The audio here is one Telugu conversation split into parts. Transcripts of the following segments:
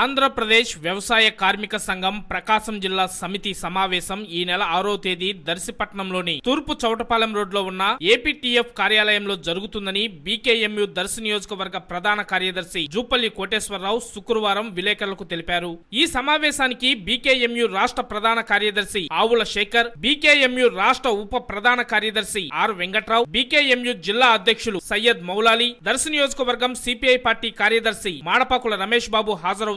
ఆంధ్రప్రదేశ్ వ్యవసాయ కార్మిక సంఘం ప్రకాశం జిల్లా సమితి సమావేశం ఈ నెల ఆరో తేదీ దర్శిపట్నంలోని తూర్పు చౌటపాలెం రోడ్లో ఉన్న ఏపీటీఎఫ్ కార్యాలయంలో జరుగుతుందని బీకేఎంయు దర్శి నియోజకవర్గ ప్రధాన కార్యదర్శి జూపల్లి కోటేశ్వరరావు శుక్రవారం విలేకరులకు తెలిపారు. ఈ సమావేశానికి బీకేఎంయు రాష్ట్ర ప్రధాన కార్యదర్శి ఆవుల శేఖర్ బీకేఎంయు రాష్ట్ర ఉప ప్రధాన కార్యదర్శి ఆర్ వెంకట్రావు బీకేఎంయు జిల్లా అధ్యక్షులు సయ్యద్ మౌలాలి దర్శి నియోజకవర్గం సిపిఐ పార్టీ కార్యదర్శి మాడపాకుల రమేష్ బాబు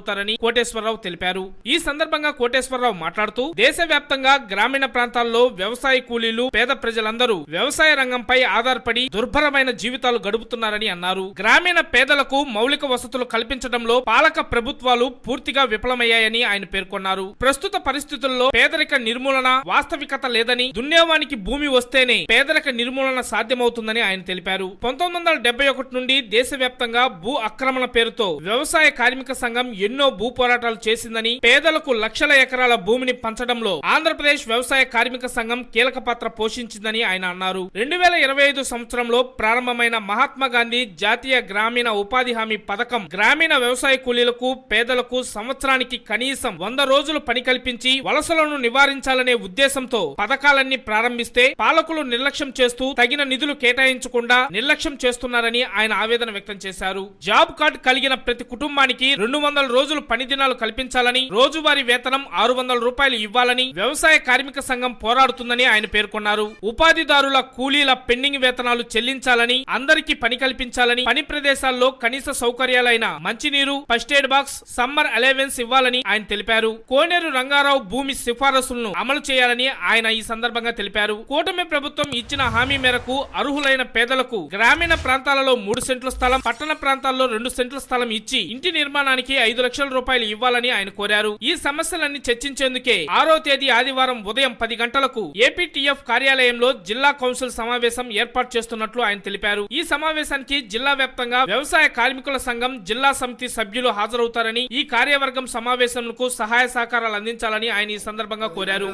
హాజరవుతారని కోటేశ్వరరావు తెలిపారు. ఈ సందర్భంగా కోటేశ్వరరావు మాట్లాడుతూ దేశవ్యాప్తంగా గ్రామీణ ప్రాంతాల్లో వ్యవసాయ కూలీలు పేద ప్రజలందరూ వ్యవసాయ రంగంపై ఆధారపడి దుర్భరమైన జీవితాలు గడుపుతున్నారని అన్నారు. గ్రామీణ పేదలకు మౌలిక వసతులు కల్పించడంలో పాలక ప్రభుత్వాలు పూర్తిగా విఫలమయ్యాయని ఆయన పేర్కొన్నారు. ప్రస్తుత పరిస్థితుల్లో పేదరిక నిర్మూలన వాస్తవికత లేదని దున్నేవానికి భూమి వస్తేనే పేదరిక నిర్మూలన సాధ్యమవుతుందని ఆయన తెలిపారు. పంతొమ్మిది వందల డెబ్బై ఒకటి నుండి దేశవ్యాప్తంగా భూ ఆక్రమణ పేరుతో వ్యవసాయ కార్మిక సంఘం ఎన్నో భూ పోరాటాలు చేసిందని పేదలకు లక్షల ఎకరాల భూమిని పంచడంలో ఆంధ్రప్రదేశ్ వ్యవసాయ కార్మిక సంఘం కీలక పాత్ర పోషించిందని ఆయన అన్నారు. రెండు వేల ఇరవై ఐదు సంవత్సరంలో ప్రారంభమైన మహాత్మా గాంధీ జాతీయ గ్రామీణ ఉపాధి హామీ పథకం గ్రామీణ వ్యవసాయ కూలీలకు పేదలకు సంవత్సరానికి కనీసం వంద రోజులు పని కల్పించి వలసలను నివారించాలనే ఉద్దేశంతో పథకాలన్నీ ప్రారంభిస్తే పాలకులు నిర్లక్ష్యం చేస్తూ తగిన నిధులు కేటాయించకుండా నిర్లక్ష్యం చేస్తున్నారని ఆయన ఆవేదన వ్యక్తం చేశారు. జాబ్ కార్డు కలిగిన ప్రతి కుటుంబానికి రెండు వందల రోజులు పని దినాలు కల్పించాలని రోజువారీ వేతనం ఆరు వందల రూపాయలు ఇవ్వాలని వ్యవసాయ కార్మిక సంఘం పోరాడుతుందని ఆయన పేర్కొన్నారు. ఉపాధిదారుల కూలీల పెండింగ్ వేతనాలు చెల్లించాలని అందరికీ పని కల్పించాలని పని ప్రదేశాల్లో కనీస సౌకర్యాలైన మంచినీరు first aid box summer allowance ఇవ్వాలని ఆయన తెలిపారు. కోనేరు రంగారావు భూమి సిఫారసులను అమలు చేయాలని ఆయన ఈ సందర్భంగా తెలిపారు. కూటమి ప్రభుత్వం ఇచ్చిన హామీ మేరకు అర్హులైన పేదలకు గ్రామీణ ప్రాంతాలలో మూడు సెంట్ల స్థలం పట్టణ ప్రాంతాల్లో రెండు సెంట్ల స్థలం ఇచ్చి ఇంటి నిర్మాణానికి ఐదు లక్షల రూపాయలు ఇవ్వాలని ఆయన కోరారు. ఈ సమస్యలన్నీ చర్చించేందుకే ఆరో తేదీ ఆదివారం ఉదయం పది గంటలకు ఏపీటీఎఫ్ కార్యాలయంలో జిల్లా కౌన్సిల్ సమావేశం ఏర్పాటు చేస్తున్నట్లు ఆయన తెలిపారు. ఈ సమావేశానికి జిల్లా వ్యాప్తంగా వ్యవసాయ కార్మికుల సంఘం జిల్లా సమితి సభ్యులు హాజరవుతారని ఈ కార్యవర్గం సమావేశంకు సహాయ సహకారాలు అందించాలని ఆయన ఈ సందర్భంగా కోరారు.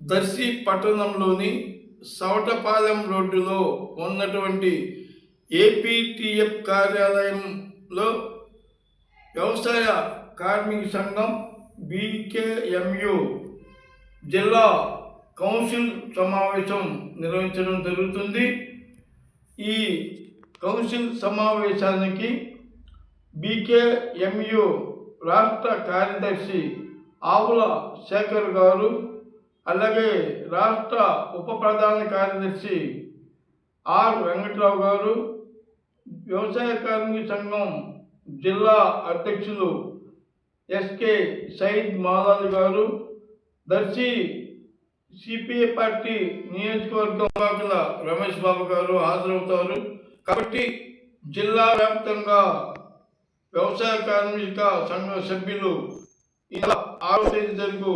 దర్శి పట్టణంలోని సవటపాలెం రోడ్డులో ఉన్నటువంటి ఏపీటీఎఫ్ కార్యాలయంలో వ్యవసాయ కార్మిక సంఘం బీకేఎంయు జిల్లా కౌన్సిల్ సమావేశం నిర్వహించడం జరుగుతుంది. ఈ కౌన్సిల్ సమావేశానికి బీకేఎంయు రాష్ట్ర కార్యదర్శి ఆవుల శేఖర్ గారు అలాగే రాష్ట్ర ఉప ప్రధాన కార్యదర్శి ఆర్ వెంకట్రావు గారు వ్యవసాయ కార్మిక సంఘం జిల్లా అధ్యక్షులు ఎస్కే సయీద్ మాదాలి గారు దర్శి సిపిఐ పార్టీ నియోజకవర్గం వాకుల రమేష్ బాబు గారు హాజరవుతారు. కాబట్టి జిల్లా వ్యాప్తంగా వ్యవసాయ కార్మిక సంఘ సభ్యులు ఇలా ఆరో తేదీ జరుగు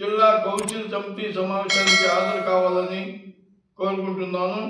జిల్లా కౌన్సిల్ సమితి సమావేశానికి హాజరు కావాలని కోరుకుంటున్నాను.